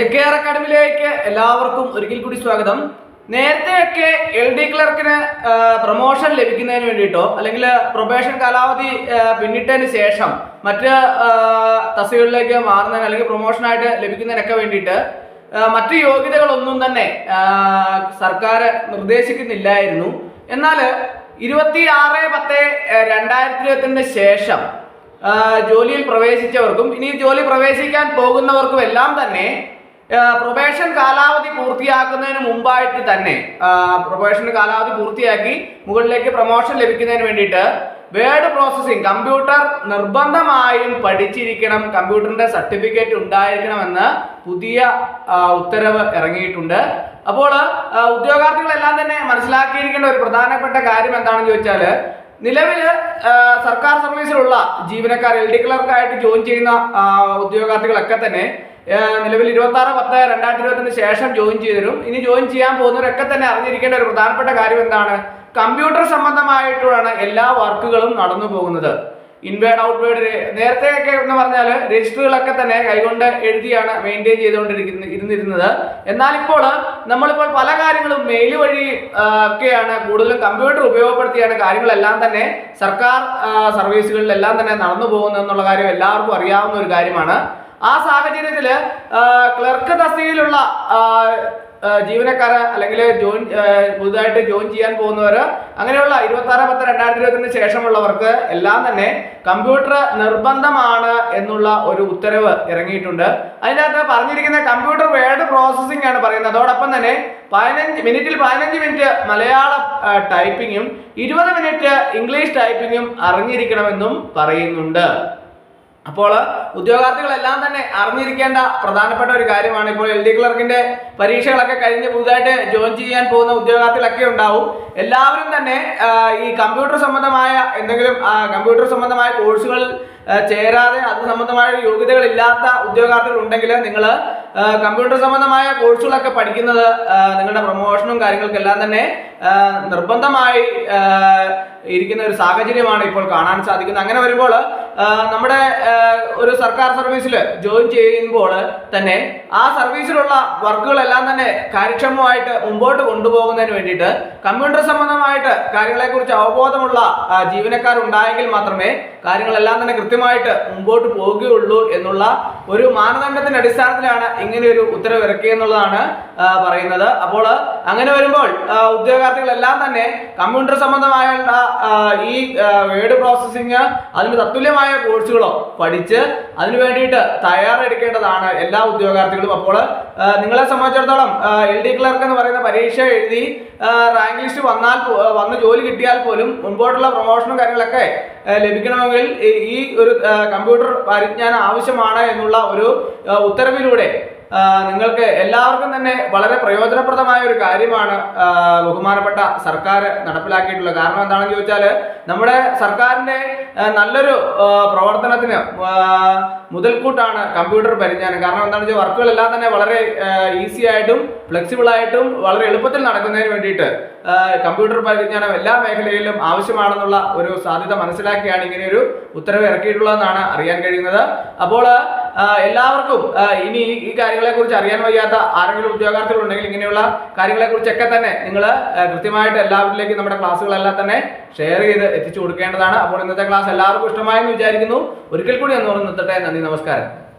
ചെക്കേർ അക്കാഡമിയിലേക്ക് എല്ലാവർക്കും ഒരിക്കൽ കൂടി സ്വാഗതം. നേരത്തെയൊക്കെ എൽ ഡി ക്ലർക്കിന് പ്രൊമോഷൻ ലഭിക്കുന്നതിന് വേണ്ടിയിട്ടോ അല്ലെങ്കിൽ പ്രൊബേഷൻ കാലാവധി പിന്നിട്ടതിന് ശേഷം മറ്റ് തസ്തികളിലേക്ക് മാറുന്നതിന് അല്ലെങ്കിൽ പ്രൊമോഷനായിട്ട് ലഭിക്കുന്നതിനൊക്കെ വേണ്ടിയിട്ട് മറ്റ് യോഗ്യതകളൊന്നും തന്നെ സർക്കാർ നിർദ്ദേശിക്കുന്നില്ലായിരുന്നു. എന്നാൽ ഇരുപത്തി ആറ് പത്ത് രണ്ടായിരത്തി ഇരുപത്തിരണ്ടിന് ശേഷം ജോലിയിൽ പ്രവേശിച്ചവർക്കും ഇനി ജോലി പ്രവേശിക്കാൻ പോകുന്നവർക്കും എല്ലാം തന്നെ പ്രൊബേഷൻ കാലാവധി പൂർത്തിയാക്കുന്നതിന് മുമ്പായിട്ട് തന്നെ പ്രൊബേഷൻ കാലാവധി പൂർത്തിയാക്കി മുകളിലേക്ക് പ്രൊമോഷൻ ലഭിക്കുന്നതിന് വേണ്ടിയിട്ട് വേർഡ് പ്രോസസ്സിംഗ് കമ്പ്യൂട്ടർ നിർബന്ധമായും പഠിച്ചിരിക്കണം കമ്പ്യൂട്ടറിന്റെ സർട്ടിഫിക്കറ്റ് ഉണ്ടായിരിക്കണമെന്ന് പുതിയ ഉത്തരവ് ഇറങ്ങിയിട്ടുണ്ട്. അപ്പോൾ ഉദ്യോഗാർത്ഥികളെല്ലാം തന്നെ മനസ്സിലാക്കിയിരിക്കേണ്ട ഒരു പ്രധാനപ്പെട്ട കാര്യം എന്താണെന്ന് ചോദിച്ചാൽ നിലവിൽ സർക്കാർ സർവീസിലുള്ള ജീവനക്കാർ എൽ ഡി ക്ലർക്കായിട്ട് ജോയിൻ ചെയ്യുന്ന ഉദ്യോഗാർത്ഥികളൊക്കെ തന്നെ നിലവിൽ ഇരുപത്തി ആറ് പത്ത് രണ്ടായിരത്തി ഇരുപത്തിന് ശേഷം ജോയിൻ ചെയ്തരും. ഇനി ജോയിൻ ചെയ്യാൻ പോകുന്നവരൊക്കെ തന്നെ അറിഞ്ഞിരിക്കേണ്ട ഒരു പ്രധാനപ്പെട്ട കാര്യം എന്താണ്? കമ്പ്യൂട്ടർ സംബന്ധമായിട്ടുള്ള എല്ലാ വർക്കുകളും നടന്നു പോകുന്നത്. ഇൻവേഡ് ഔട്ട്വേഡ് നേരത്തെയൊക്കെ എന്ന് പറഞ്ഞാൽ രജിസ്റ്ററുകളൊക്കെ തന്നെ കൈകൊണ്ട് എഴുതിയാണ് മെയിന്റെയിൻ ചെയ്തുകൊണ്ടിരിക്കുന്ന ഇരുന്നിരുന്നത്. എന്നാൽ ഇപ്പോൾ നമ്മളിപ്പോൾ പല കാര്യങ്ങളും മെയിൽ വഴി ഒക്കെയാണ് കൂടുതലും കമ്പ്യൂട്ടർ ഉപയോഗപ്പെടുത്തിയാണ് കാര്യങ്ങളെല്ലാം തന്നെ സർക്കാർ സർവീസുകളിലെല്ലാം തന്നെ നടന്നു പോകുന്നത് എന്നുള്ള കാര്യം എല്ലാവർക്കും അറിയാവുന്ന ഒരു കാര്യമാണ്. ആ സാഹചര്യത്തിൽ ക്ലർക്ക് തസ്തികയിലുള്ള ജീവനക്കാര് അല്ലെങ്കിൽ ജോയിൻ പുതുതായിട്ട് ജോയിൻ ചെയ്യാൻ പോകുന്നവർ അങ്ങനെയുള്ള ഇരുപത്തി ആറ് പത്ത് രണ്ടായിരത്തി ഇരുപത്തിന് ശേഷമുള്ളവർക്ക് എല്ലാം തന്നെ കമ്പ്യൂട്ടർ നിർബന്ധമാണ് എന്നുള്ള ഒരു ഉത്തരവ് ഇറങ്ങിയിട്ടുണ്ട്. അതിനകത്ത് പറഞ്ഞിരിക്കുന്ന കമ്പ്യൂട്ടർ വേർഡ് പ്രോസസ്സിംഗ് ആണ് പറയുന്നത്. അതോടൊപ്പം തന്നെ പതിനഞ്ച് മിനിറ്റിൽ പതിനഞ്ച് മിനിറ്റ് മലയാളം ടൈപ്പിങ്ങും ഇരുപത് മിനിറ്റ് ഇംഗ്ലീഷ് ടൈപ്പിങ്ങും അറിഞ്ഞിരിക്കണമെന്നും പറയുന്നുണ്ട്. അപ്പോൾ ഉദ്യോഗാർത്ഥികളെല്ലാം തന്നെ അറിഞ്ഞിരിക്കേണ്ട പ്രധാനപ്പെട്ട ഒരു കാര്യമാണ് ഇപ്പോൾ എൽ ഡി ക്ലർക്കിന്റെ പരീക്ഷകളൊക്കെ കഴിഞ്ഞ് പുതുതായിട്ട് ജോയിൻ ചെയ്യാൻ പോകുന്ന ഉദ്യോഗാർത്ഥികളൊക്കെ ഉണ്ടാവും. എല്ലാവരും തന്നെ ഈ കമ്പ്യൂട്ടർ സംബന്ധമായ എന്തെങ്കിലും കമ്പ്യൂട്ടർ സംബന്ധമായ കോഴ്സുകൾ ചേരാതെ അത് സംബന്ധമായ യോഗ്യതകൾ ഇല്ലാത്ത ഉദ്യോഗാർത്ഥികൾ ഉണ്ടെങ്കിൽ നിങ്ങൾ കമ്പ്യൂട്ടർ സംബന്ധമായ കോഴ്സുകളൊക്കെ പഠിക്കുന്നത് നിങ്ങളുടെ പ്രൊമോഷനും കാര്യങ്ങൾക്കെല്ലാം തന്നെ നിർബന്ധമായി ഇരിക്കുന്ന ഒരു സാഹചര്യമാണ് ഇപ്പോൾ കാണാൻ സാധിക്കുന്നത്. അങ്ങനെ വരുമ്പോൾ നമ്മുടെ ഒരു സർക്കാർ സർവീസിൽ ജോയിൻ ചെയ്യുമ്പോൾ തന്നെ ആ സർവീസിലുള്ള വർക്കുകളെല്ലാം തന്നെ കാര്യക്ഷമമായിട്ട് മുമ്പോട്ട് കൊണ്ടുപോകുന്നതിന് വേണ്ടിയിട്ട് കമ്പ്യൂട്ടർ സംബന്ധമായിട്ട് കാര്യങ്ങളെക്കുറിച്ച് അവബോധമുള്ള ജീവനക്കാർ ഉണ്ടായെങ്കിൽ മാത്രമേ കാര്യങ്ങളെല്ലാം തന്നെ കൃത്യമായിട്ട് മുമ്പോട്ട് പോവുകയുള്ളൂ എന്നുള്ള ഒരു മാനദണ്ഡത്തിന്റെ അടിസ്ഥാനത്തിലാണ് ഇങ്ങനെ ഒരു ഉത്തരവ് ഇറക്കിയെന്നുള്ളതാണ് പറയുന്നത്. അപ്പോൾ അങ്ങനെ വരുമ്പോൾ ഉദ്യോഗാർത്ഥികളെല്ലാം തന്നെ കമ്പ്യൂട്ടർ സംബന്ധമായ ഈ വേർഡ് പ്രോസസ്സിങ് അതിന് തത്തുല്യമായ കോഴ്സുകളോ പഠിച്ച് അതിനു വേണ്ടിയിട്ട് തയ്യാറെടുക്കേണ്ടതാണ് എല്ലാ ഉദ്യോഗാർത്ഥികളും. അപ്പോൾ നിങ്ങളെ സംബന്ധിച്ചിടത്തോളം എൽ ഡി ക്ലർക്ക് എന്ന് പറയുന്ന പരീക്ഷ എഴുതി റാങ്ക് ലിസ്റ്റ് വന്നാൽ വന്ന് ജോലി കിട്ടിയാൽ പോലും മുൻപോട്ടുള്ള പ്രൊമോഷനും കാര്യങ്ങളൊക്കെ ലഭിക്കണമെങ്കിൽ ഈ- ഒരു കമ്പ്യൂട്ടർ പരിജ്ഞാനം ആവശ്യമാണ് എന്നുള്ള ഒരു ഉത്തരവിലൂടെ നിങ്ങൾക്ക് എല്ലാവർക്കും തന്നെ വളരെ പ്രയോജനപ്രദമായ ഒരു കാര്യമാണ് ബഹുമാനപ്പെട്ട സർക്കാർ നടപ്പിലാക്കിയിട്ടുള്ളത്. കാരണം എന്താണെന്ന് ചോദിച്ചാൽ നമ്മുടെ സർക്കാരിന്റെ നല്ലൊരു പ്രവർത്തനത്തിന് മുതൽക്കൂട്ടാണ് കമ്പ്യൂട്ടർ പരിജ്ഞാനം. കാരണം എന്താണെന്ന് വെച്ചാൽ വർക്കുകളെല്ലാം തന്നെ വളരെ ഈസി ആയിട്ടും ഫ്ലെക്സിബിൾ ആയിട്ടും വളരെ എളുപ്പത്തിൽ നടക്കുന്നതിന് വേണ്ടിയിട്ട് കമ്പ്യൂട്ടർ പരിജ്ഞാനം എല്ലാ മേഖലയിലും ആവശ്യമാണെന്നുള്ള ഒരു സാധ്യത മനസ്സിലാക്കിയാണ് ഇങ്ങനെ ഒരു ഉത്തരവ് ഇറക്കിയിട്ടുള്ളതെന്നാണ് അറിയാൻ കഴിയുന്നത്. അപ്പോൾ എല്ലാവർക്കും ഇനി ഈ- കാര്യങ്ങളെ കുറിച്ച് അറിയാൻ വയ്യാത്ത ആരെങ്കിലും ഉദ്യോഗാർത്ഥികളുണ്ടെങ്കിൽ ഇങ്ങനെയുള്ള കാര്യങ്ങളെ കുറിച്ചൊക്കെ തന്നെ നിങ്ങൾ കൃത്യമായിട്ട് എല്ലാവരിലേക്കും നമ്മുടെ ക്ലാസ്സുകളെല്ലാം തന്നെ ഷെയർ ചെയ്ത് എത്തിച്ചു കൊടുക്കേണ്ടതാണ്. അപ്പോൾ ഇന്നത്തെ ക്ലാസ് എല്ലാവർക്കും ഇഷ്ടമായെന്ന് വിചാരിക്കുന്നു. ഒരിക്കൽ കൂടി ഒന്ന് നിർത്തട്ടെ. നന്ദി നമസ്കാരം.